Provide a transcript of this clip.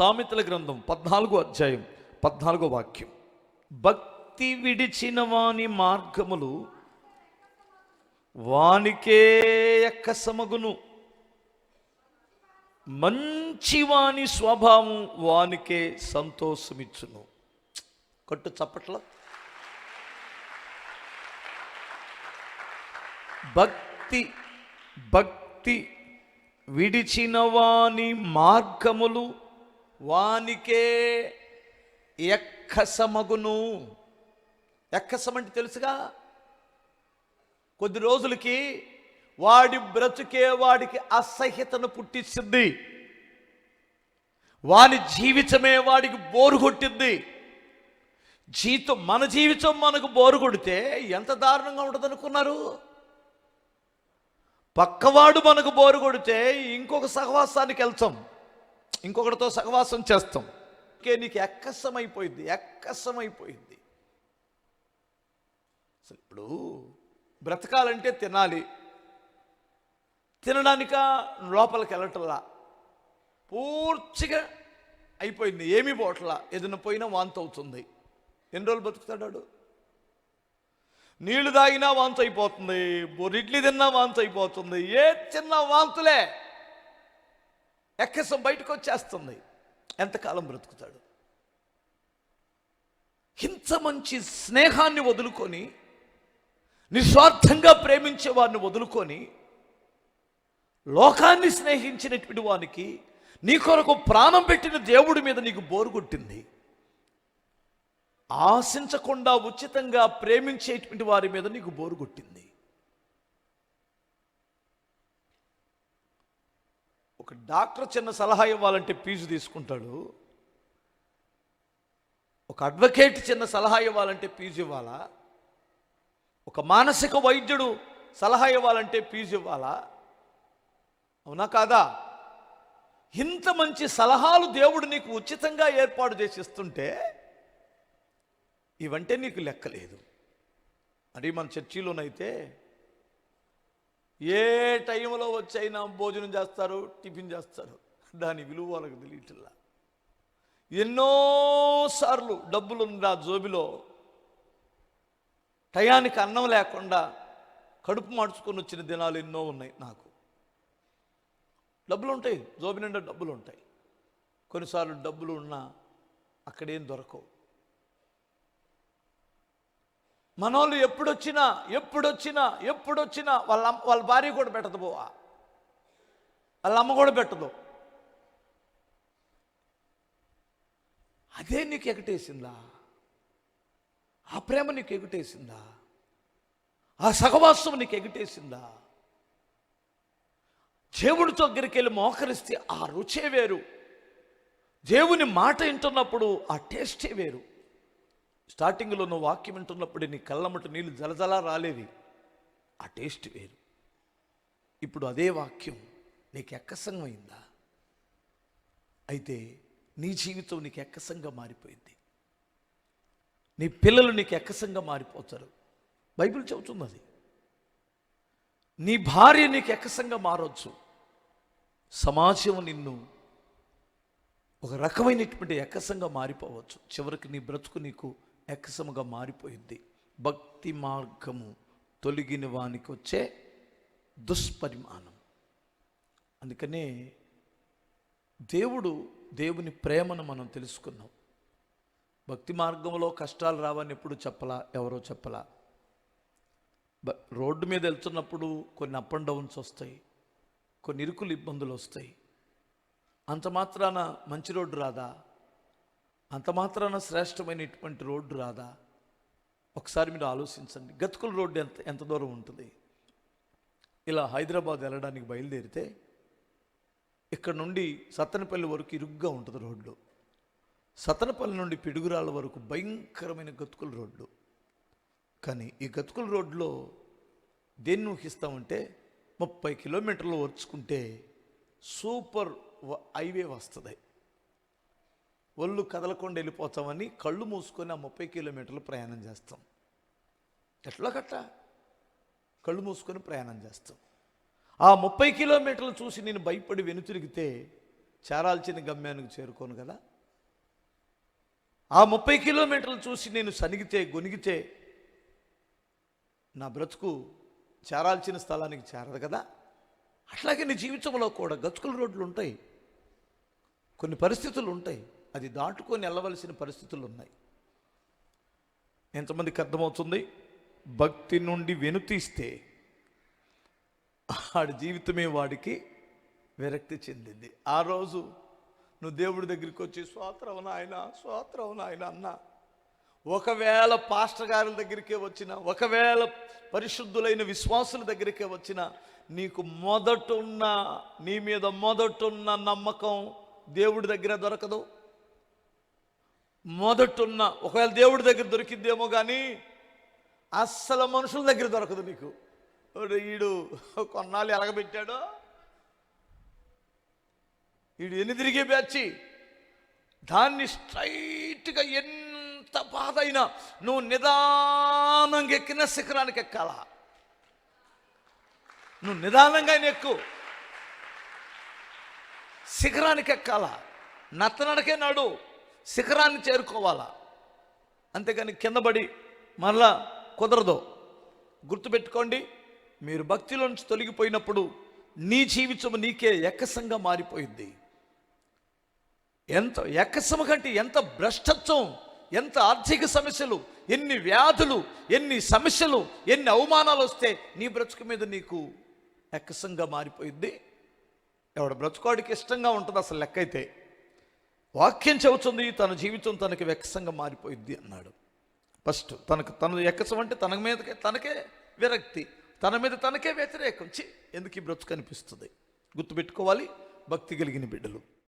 సామెతల గ్రంథం పద్నాలుగో అధ్యాయం పద్నాలుగో వాక్యం. భక్తి విడిచిన వాని మార్గములు వానికే ఎక్కసమగును. మంచివాని స్వభావం వానికే సంతోషమిచ్చును. కట్టు చప్పట్ల. భక్తి భక్తి విడిచిన వాని మార్గములు వానికే ఎక్కసమగును. ఎక్కసమంటే తెలుసుగా? కొద్ది రోజులకి వాడి బ్రతుకే వాడికి అసహ్యతను పుట్టిస్తుంది. వాని జీవితమే వాడికి బోరు కొట్టింది. జీతం మన జీవితం మనకు బోరు కొడితే ఎంత దారుణంగా ఉంటుంది అనుకున్నారు పక్కవాడు మనకు బోరు కొడితే ఇంకొక సహవాసానికి వెళ్తాం. ఇంకొకటితో సహవాసం చేస్తాం. ఇంకే నీకు ఎక్కసమైపోయింది ఎక్కసమైపోయింది అసలు ఇప్పుడు బ్రతకాలంటే తినాలి. తినడానిక లోపలికి వెళ్ళటంలా పూర్తిగా అయిపోయింది ఏమీ పోవట్లా. ఏదైనా పోయినా వాంతి అవుతుంది ఎన్ని రోజులు బ్రతుకుతాడాడు నీళ్ళు తాగినా వాంతి అయిపోతుంది బొరిడ్లీ తిన్నా వాంతి అయిపోతుంది ఏ చిన్న వాంతులే. ఎక్కసం బయటకు వచ్చేస్తుంది ఎంతకాలం బ్రతుకుతాడు? ఇంత మంచి స్నేహాన్ని వదులుకొని నిస్వార్థంగా ప్రేమించే వారిని వదులుకొని లోకాన్ని స్నేహించినటువంటి వానికి నీ కొరకు ప్రాణం పెట్టిన దేవుడి మీద నీకు బోరు కొట్టింది ఆశించకుండా ఉచితంగా ప్రేమించేటువంటి వారి మీద నీకు బోరు కొట్టింది ఒక డాక్టర్ చిన్న సలహా ఇవ్వాలంటే ఫీజు తీసుకుంటాడు. ఒక అడ్వకేట్ చిన్న సలహా ఇవ్వాలంటే ఫీజు ఇవ్వాలా? ఒక మానసిక వైద్యుడు సలహా ఇవ్వాలంటే ఫీజు ఇవ్వాలా? అవునా కాదా? ఇంత మంచి సలహాలు దేవుడు నీకు ఉచితంగా ఏర్పాటు చేసి ఇస్తుంటే ఇవంటే నీకు లెక్కలేదు మరి మన చర్చిలోనైతే ఏ టైంలో వచ్చైనా భోజనం చేస్తారు టిఫిన్ చేస్తారు. దాని విలువ వాళ్ళకి తెలియట్లా. ఎన్నోసార్లు డబ్బులు ఆ జోబిలో టయానికి అన్నం లేకుండా కడుపు మార్చుకొని వచ్చిన దినాలు ఎన్నో ఉన్నాయి నాకు. డబ్బులు ఉంటాయి జోబి నిండా డబ్బులు ఉంటాయి. కొన్నిసార్లు డబ్బులు ఉన్నా అక్కడేం దొరకవు. మనోళ్ళు ఎప్పుడొచ్చినా ఎప్పుడొచ్చినా ఎప్పుడొచ్చినా వాళ్ళ వాళ్ళ భార్య కూడా పెట్టదు పోవా వాళ్ళ అమ్మ కూడా పెట్టదు. అదే నీకు ఎగటేసిందా? ఆ ప్రేమ నీకు ఎగటేసిందా? ఆ సహవాసం నీకు ఎగటేసిందా? దేవుడి దగ్గరికి వెళ్ళి మోకరిస్తే ఆ రుచే వేరు. దేవుని మాట వింటున్నప్పుడు ఆ టేస్టే వేరు. స్టార్టింగ్లో నువ్వు వాక్యం వింటున్నప్పుడు నీ కళ్ళమట నీళ్ళు జలజలా రాలేవి. ఆ టేస్ట్ వేరు. ఇప్పుడు అదే వాక్యం నీకు ఎక్కసంగమైందా అయితే నీ జీవితం నీకు ఎక్కసంగా మారిపోయింది. నీ పిల్లలు నీకు ఎక్కసంగా మారిపోతారు. బైబిల్ చెబుతుంది అది నీ భార్య నీకు ఎక్కసంగా మారొచ్చు. సమాజం నిన్ను ఒక రకమైనటువంటి ఎక్కసంగా మారిపోవచ్చు. చివరికి నీ బ్రతుకు నీకు ఎక్కసముగా మారిపోయింది భక్తి మార్గము తొలగిన వానికి వచ్చే దుష్పరిమాణం. అందుకనే దేవుడు దేవుని ప్రేమను మనం తెలుసుకున్నాం భక్తి మార్గంలో కష్టాలు రావని ఎప్పుడు చెప్పలా? ఎవరో చెప్పలా? రోడ్డు మీద వెళ్తున్నప్పుడు కొన్ని అప్ అండ్ డౌన్స్ వస్తాయి. కొన్ని ఇరుకులు ఇబ్బందులు వస్తాయి. అంత మాత్రాన మంచి రోడ్డు రాదా? అంత మాత్రాన శ్రేష్టమైనటువంటి రోడ్డు రాదా? ఒకసారి మీరు ఆలోచించండి. గతుకుల రోడ్డు ఎంత ఎంత దూరం ఉంటుంది? ఇలా హైదరాబాద్ వెళ్ళడానికి బయలుదేరితే ఇక్కడ నుండి సత్తనపల్లి వరకు ఇరుగ్గా ఉంటుంది రోడ్డు. సత్తనపల్లి నుండి పిడుగురాళ్ళ వరకు భయంకరమైన గతుకుల రోడ్డు. కానీ ఈ గతుకుల రోడ్లో దేన్ని ఊహిస్తామంటే ముప్పై కిలోమీటర్లు వచ్చుకుంటే సూపర్ హైవే వస్తుంది. ఒళ్ళు కదలకుండా వెళ్ళిపోతామని కళ్ళు మూసుకొని ఆ ముప్పై కిలోమీటర్లు ప్రయాణం చేస్తాం. ఎట్లా కట్ట కళ్ళు మూసుకొని ప్రయాణం చేస్తాం. ఆ ముప్పై కిలోమీటర్లు చూసి నేను భయపడి వెనుతిరిగితే చేరాల్సిన గమ్యానికి చేరుకోను కదా. ఆ ముప్పై కిలోమీటర్లు చూసి నేను సనిగితే గొనిగితే నా బ్రతుకు చేరాల్సిన స్థలానికి చేరదు కదా. అట్లాగే నీ జీవితంలో కూడా గతుకుల రోడ్లు ఉంటాయి. కొన్ని పరిస్థితులు ఉంటాయి. అది దాటుకొని వెళ్ళవలసిన పరిస్థితులు ఉన్నాయి ఎంతమందికి అర్థమవుతుంది? భక్తి నుండి వెనుతీస్తే వాడి జీవితమే వాడికి విరక్తి చెందింది. ఆ రోజు నువ్వు దేవుడి దగ్గరికి వచ్చి స్వాత్రం నాయన స్వాత్రం నాయన అన్నా. ఒకవేళ పాస్టర్ గారి దగ్గరికే వచ్చిన ఒకవేళ పరిశుద్ధులైన విశ్వాసుల దగ్గరికే వచ్చిన నీకు మొదటున్న నీ మీద మొదటున్న నమ్మకం దేవుడి దగ్గర దొరకదు. మొదటున్న ఒకవేళ దేవుడి దగ్గర దొరికిద్దేమో కానీ అస్సలు మనుషుల దగ్గర దొరకదు నీకు. ఈడు కొన్నాళ్ళు ఎలగబెట్టాడో వీడు ఎన్ని తిరిగి బ్యాచి దాన్ని స్ట్రైట్గా ఎంత బాధ అయినా నువ్వు నిదానంగా ఎక్కిన శిఖరానికి ఎక్కాలా? నువ్వు నిదానంగా ఆయన ఎక్కు. శిఖరానికి ఎక్కాలా? నత్తనడకే నాడు. శిఖరాన్ని చేరుకోవాలా? అంతేగాని కిందపడి మరలా కుదరదు. గుర్తుపెట్టుకోండి మీరు భక్తిలోంచి తొలగిపోయినప్పుడు నీ జీవితం నీకే ఎక్కసంగా మారిపోయింది ఎంత ఎక్కసమ కంటే ఎంత భ్రష్టత్వం ఎంత ఆర్థిక సమస్యలు ఎన్ని వ్యాధులు ఎన్ని సమస్యలు ఎన్ని అవమానాలు వస్తే నీ బ్రతుకు మీద నీకు ఎక్కసంగా మారిపోయింది ఎవడు బ్రతుకోడికి ఇష్టంగా ఉంటుంది అసలు లెక్క అయితే వాక్యం చెబుతుంది తన జీవితం తనకి వెక్కసంగా మారిపోయింది అన్నాడు. ఫస్ట్ తనకు తన ఎక్కసం అంటే తన మీదకే తనకే విరక్తి తన మీద తనకే వ్యతిరేకం. చి ఎందుకు ఈ బ్రతుకు అనిపిస్తుంది? గుర్తుపెట్టుకోవాలి భక్తి కలిగిన బిడ్డలు.